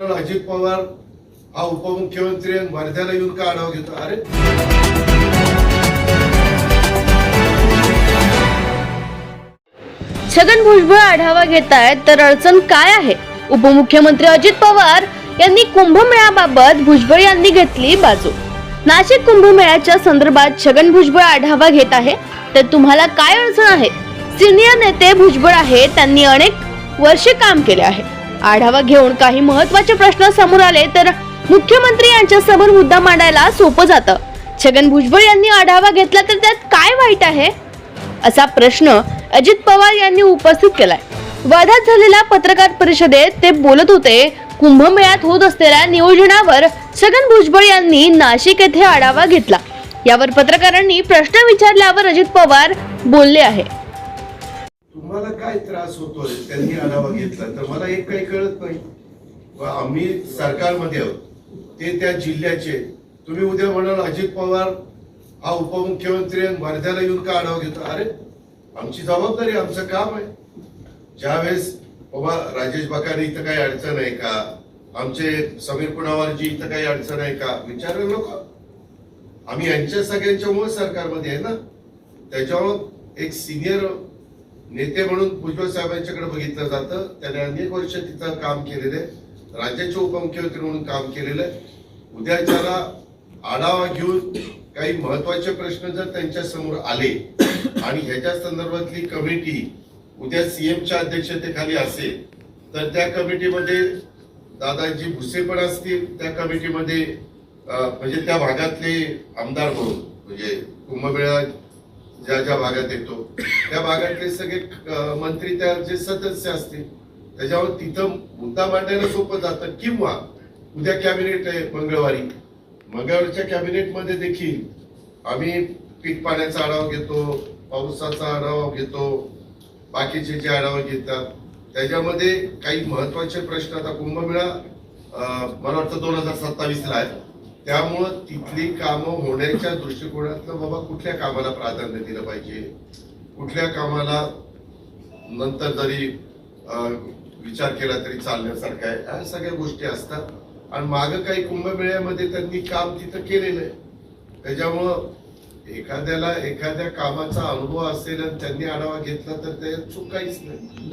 अजित पवार हा उपमुख्यमंत्री वर्ध्याला येऊन का आढावा घेतो? अरे. छगन भुजबळ आढावा घेत आहेत तर अडचण काय आहे? उपमुख्यमंत्री अजित पवार यांनी कुंभमेळ्याबाबत भुजबळ यांनी घेतली बाजू. नाशिक कुंभमेळ्याच्या संदर्भात छगन भुजबळ आढावा घेत आहे. तर तुम्हाला काय अडचण आहे? सिनियर नेते भुजबळ आहे त्यांनी अनेक वर्षे काम केले आहे. आढावा घेऊन काही महत्त्वाचे प्रश्न समोर आले तर मुख्यमंत्री यांच्या समोर मुद्दा मांडायला सोपं जातं. छगन भुजबळ यांनी आढावा घेतला तर त्यात काय वाईट आहे? असा प्रश्न अजित पवार यांनी उपस्थित केलाय. वादात झालेल्या पत्रकार परिषदेत ते बोलत होते कुंभमेळ्यात होत असलेल्या नियोजनावर छगन भुजबळ यांनी नाशिक येथे आढावा घेतला. यावर पत्रकारांनी प्रश्न विचारल्यावर अजित पवार बोलले आहे. तुम्हाला काय त्रास होतोय? त्यांनी आढावा घेतला. तर मला एक काही कळत नाही. आम्ही सरकारमध्ये आहोत. ते त्या जिल्ह्याचे तुम्ही उद्या म्हणाल अजित पवार हा उपमुख्यमंत्री वर्ध्याला येऊन का आढावा घेतो? अरे आमची जबाबदारी आमचं काम आहे. ज्यावेळेस बाबा राजेश बाकाने इथं काही अडचण आहे का? आमचे समीर पुनावारजी इथं काही अडचण आहे का? विचारलं लोक. आम्ही यांच्या सगळ्यांच्यामुळे सरकारमध्ये आहे ना? त्याच्यामुळं एक सिनियर नेते म्हणून भुजबळ साहेबांच्याकडे बघितलं जातं. त्याने अनेक वर्ष तिथं काम केलेलं आहे. राज्याचे उपमुख्यमंत्री म्हणून काम केलेलं आहे. उद्याच्याला आढावा घेऊन काही महत्त्वाचे प्रश्न जर त्यांच्यासमोर आले आणि ह्याच्या संदर्भातली कमिटी उद्या सीएमच्या अध्यक्षतेखाली असेल तर त्या कमिटीमध्ये दादाजी भुसे पण असतील त्या कमिटीमध्ये म्हणजे त्या भागातले आमदार म्हणून म्हणजे कुंभमेळा ज्या ज्या भागात येतो त्या भागातले सगळे मंत्री त्या जे सदस्य असतील त्याच्यावर तिथं मुद्दा मांडायला सोपं जातं किंवा उद्या कॅबिनेट आहे मंगळवारी. मंगळवारच्या कॅबिनेटमध्ये देखील आम्ही पीक पाण्याचा आढावा घेतो पावसाचा आढावा घेतो बाकीचे जे आढावा घेतात त्याच्यामध्ये काही महत्त्वाचे प्रश्न आता कुंभमेळा मला वाटतं दोन हजार सत्तावीसला आहे. त्यामुळं तिथली कामं होण्याच्या दृष्टिकोनातलं बाबा कुठल्या कामाला प्राधान्य दिलं पाहिजे? कुठल्या कामाला नंतर जरी विचार केला तरी चालण्यासारखा आहे. ह्या सगळ्या गोष्टी असतात. आणि मागं काही कुंभमेळ्यामध्ये त्यांनी काम तिथं केलेलं आहे. त्याच्यामुळं एखाद्याला एखाद्या कामाचा अनुभव असेल आणि त्यांनी आढावा घेतला तर ते चूक काहीच नाही.